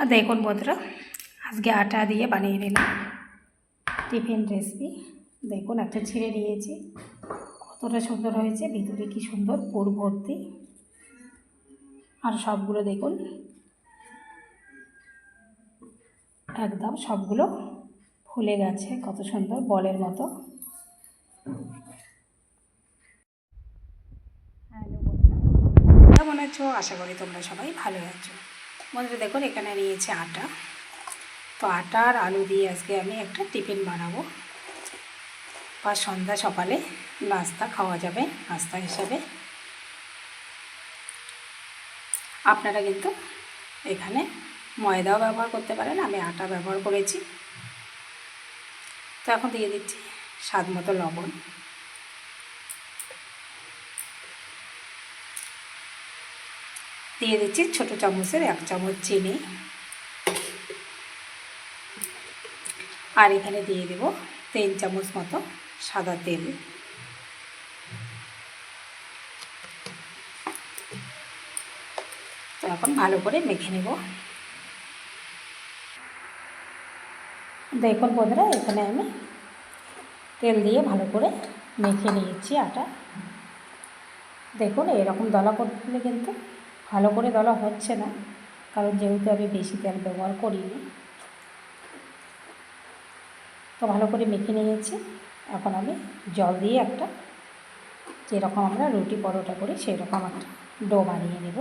আর দেখুন বন্ধুরা, আজকে আটা দিয়ে বানিয়ে নিলাম। টিফিন রেসিপি দেখুন একটা ছেড়ে নিয়েছি কতটা সুন্দর হয়েছে, ভিতরে কি সুন্দর পুর ভর্তি। আর সবগুলো দেখুন, একদম সবগুলো ফুলে গেছে, কত সুন্দর বলের মতো। কেমন আছো? আশা করি তোমরা সবাই ভালো আছো। বন্ধুরা দেখুন এখানে নিয়েছে আটা। তো আটা আর আলু দিয়ে আজকে আমি একটা টিফিন বানাবো। বা সন্ধ্যা সকালে নাস্তা খাওয়া যাবে, নাস্তা হিসাবে। আপনারা কিন্তু এখানে ময়দাও ব্যবহার করতে পারেন, আমি আটা ব্যবহার করেছি। তো এখন দিয়ে দিচ্ছি স্বাদ মতো লবণ। দিয়ে দিচ্ছি ছোটো চামচের এক চামচ চিনি। আর এখানে দিয়ে দেব তিন চামচ মতো সাদা তেল। তো এখন ভালো করে মেখে নেব। দেখুন বন্ধুরা, এখানে আমি তেল দিয়ে ভালো করে মেখে নিয়েছি আটা। দেখুন, এরকম দলা করলে কিন্তু ভালো করে দলা হচ্ছে না, কারণ যেহেতু আমি বেশি তেল ব্যবহার করিনি। তো ভালো করে মেখে নিয়েছি। এখন আমি জল দিয়ে একটা যেরকম আমরা রুটি পরোটা করি সেই রকম একটা ডো বানিয়ে নেব।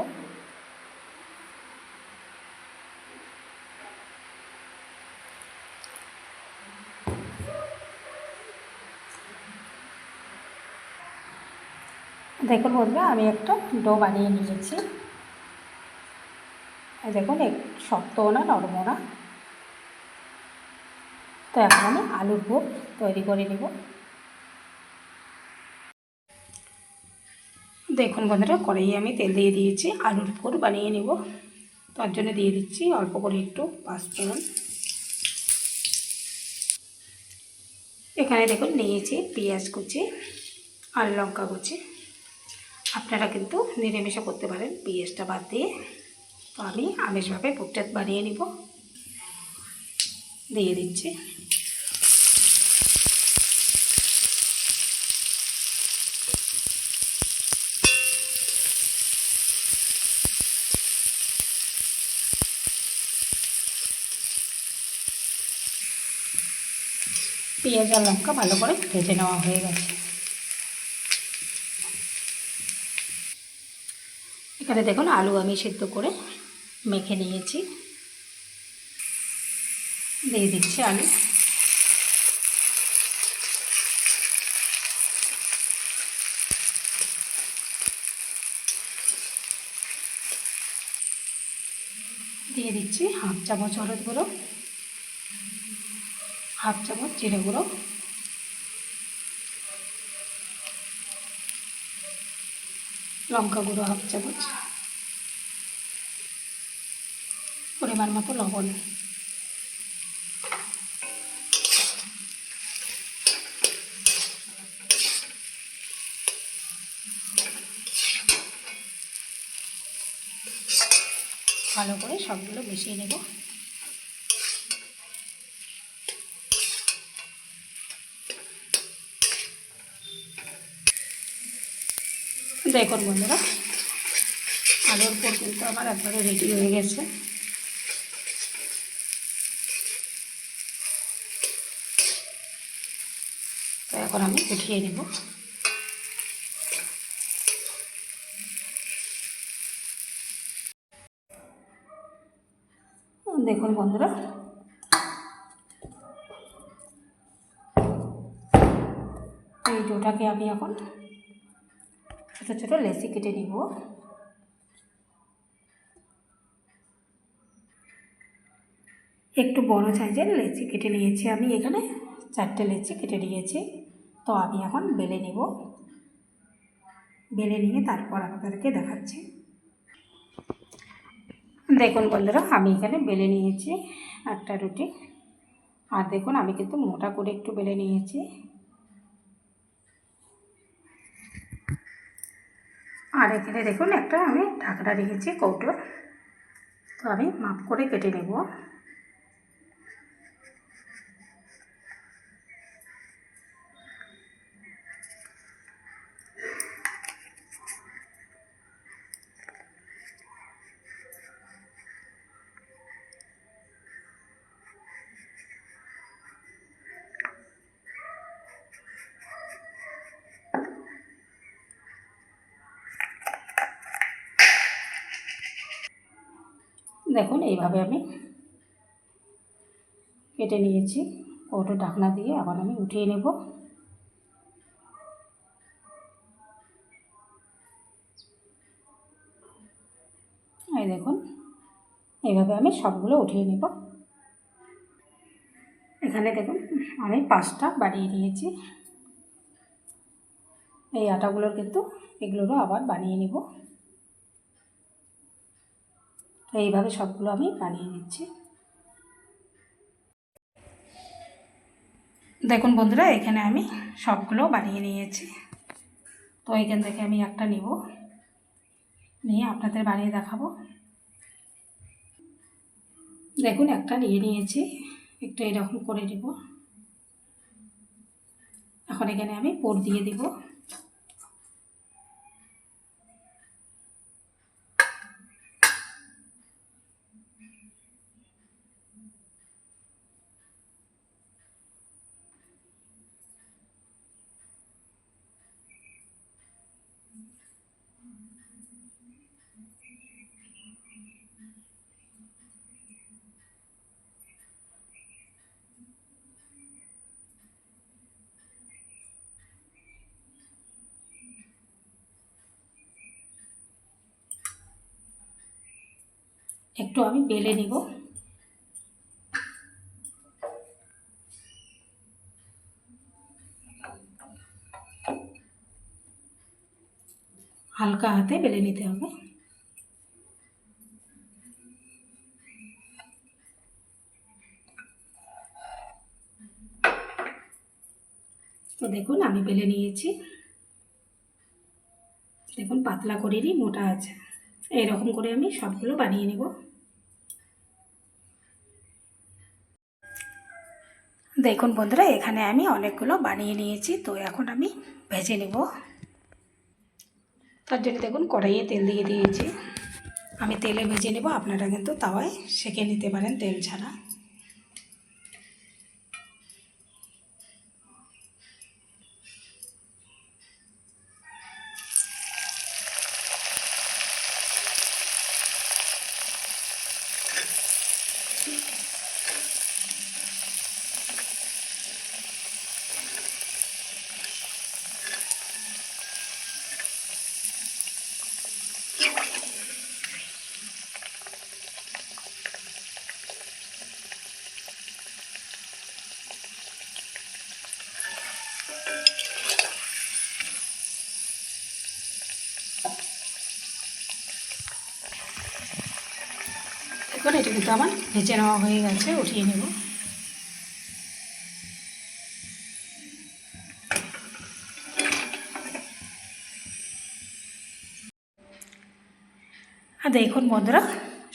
দেখুন বন্ধুরা, আমি একটা ডো বানিয়ে নিয়েছি। দেখুন এক শক্তও না নরমও না। তো এখন আমি আলুর ভোগ তৈরি করে নেব। দেখুন বন্ধুরা, কড়াইয়ে আমি তেল দিয়ে দিয়েছি, আলুর ভোর বানিয়ে নেব। তার জন্য দিয়ে দিচ্ছি অল্প করে একটু পাঁচফোড়ন এখানে দেখুন, নিয়েছি পেঁয়াজ কুচি আর লঙ্কা কুচি। আপনারা কিন্তু নিরামিষও করতে পারেন, পেঁয়াজটা বাদ দিয়ে। তো আমি আমিষভাবে পুটটা বানিয়ে নিব। দিয়ে দিচ্ছি। পেঁয়াজ আর লঙ্কা ভালো করে ভেজে নেওয়া হয়ে গেছে। এখানে দেখুন আলু আমি সেদ্ধ করে মেখে নিয়েছি। দিয়ে দিচ্ছি আলু। দিয়ে দিচ্ছি হাফ চামচ হলুদ গুঁড়ো, হাফ চামচ জিরে গুঁড়ো। লঙ্কা গুঁড়ো হাফ চামচ। পরিমাণ মতো লবণ ভালো করে সবগুলো মিশিয়ে নেব। দেখুন বন্ধুরা, আলুর পর কিন্তু আমার একবারে রেডি হয়ে গেছে। তো এখন আমি উঠিয়ে নেব। দেখুন বন্ধুরা। এই ডোটাকে আমি এখন ছোটো ছোটো লেসি কেটে নিব। একটু বড় সাইজের লেচি কেটে নিয়েছি আমি। এখানে চারটে লেচি কেটে নিয়েছি। তো আমি এখন বেলে নেব। বেলে নিয়ে তারপর আপনাদেরকে দেখাচ্ছি। দেখুন বন্ধুরা, আমি এখানে বেলে নিয়েছি একটা রুটি। আর দেখুন, আমি কিন্তু মোটা করে একটু বেলে নিয়েছি। আর এখানে দেখুন, একটা আমি ঢাকনা রেখেছি কৌটোর। তো আমি মাপ করে কেটে নেব। দেখুন, এইভাবে আমি কেটে নিয়েছি। কৌটো ঢাকনা দিয়ে আবার আমি উঠিয়ে নেব। এই দেখুন, এইভাবে আমি সবগুলো উঠিয়ে নেব। এখানে দেখুন, আমি পাঁচটা বানিয়ে নিয়েছি। এই আটাগুলোর কিন্তু এগুলোরও আবার বানিয়ে নেব। তো এইভাবে সবগুলো আমি বানিয়ে নিচ্ছি। দেখুন বন্ধুরা, এখানে আমি সবগুলো বানিয়ে নিয়েছি। তো এখান থেকে আমি একটা নিব। নিয়ে আপনাদের বানিয়ে দেখাবো। দেখুন, একটা নিয়ে নিয়েছি। একটু এরকম করে দিব এখন এখানে আমি পোর দিয়ে দিব। একটু আমি বেলে নিব। হালকা হাতে বেলে নিতে হবে। তো দেখুন, আমি বেলে নিয়েছি। দেখুন, পাতলা করিনি, মোটা আছে। এইরকম করে আমি সবগুলো বানিয়ে নেব। দেখুন বন্ধুরা, এখানে আমি অনেকগুলো বানিয়ে নিয়েছি, তো এখন আমি ভেজে নেব। তার জন্য দেখুন, কড়াইয়ে তেল দিয়ে দিয়েছি। আমি তেলে ভেজে নেব, আপনারা কিন্তু তাওয়ায় সেঁকে নিতে পারেন তেল ছাড়া দেখুন এটা কিন্তু আমার ভেজে নেওয়া হয়ে গেছে, উঠিয়ে নেব। আর দেখুন বন্ধুরা,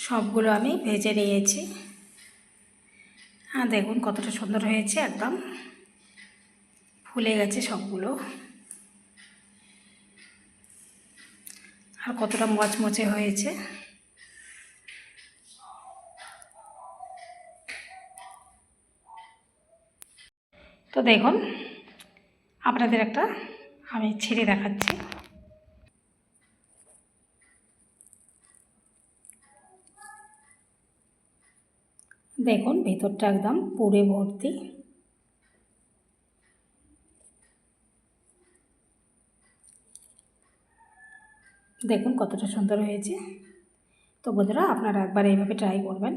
সবগুলো আমি ভেজে নিয়েছি। হ্যাঁ দেখুন কতটা সুন্দর হয়েছে, একদম ফুলে গেছে সবগুলো। আর কতটা মচমচে হয়েছে। তো দেখুন, আপনাদের একটা আমি ছিঁড়ে দেখাচ্ছি। দেখুন, ভেতরটা একদম পুড়ে ভর্তি। দেখুন কতটা সুন্দর হয়েছে। তো বন্ধুরা, আপনারা একবার এইভাবে ট্রাই করবেন।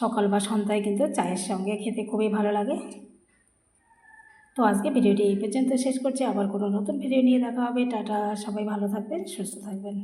সকাল বা সন্ধ্যায় কিন্তু চায়ের সঙ্গে খেতে খুবই ভালো লাগে। তো আজকে ভিডিওটি এই পর্যন্ত শেষ করছি। আবার কোনো নতুন ভিডিও নিয়ে দেখা হবে। টাটা, সবাই ভালো থাকবেন, সুস্থ থাকবেন।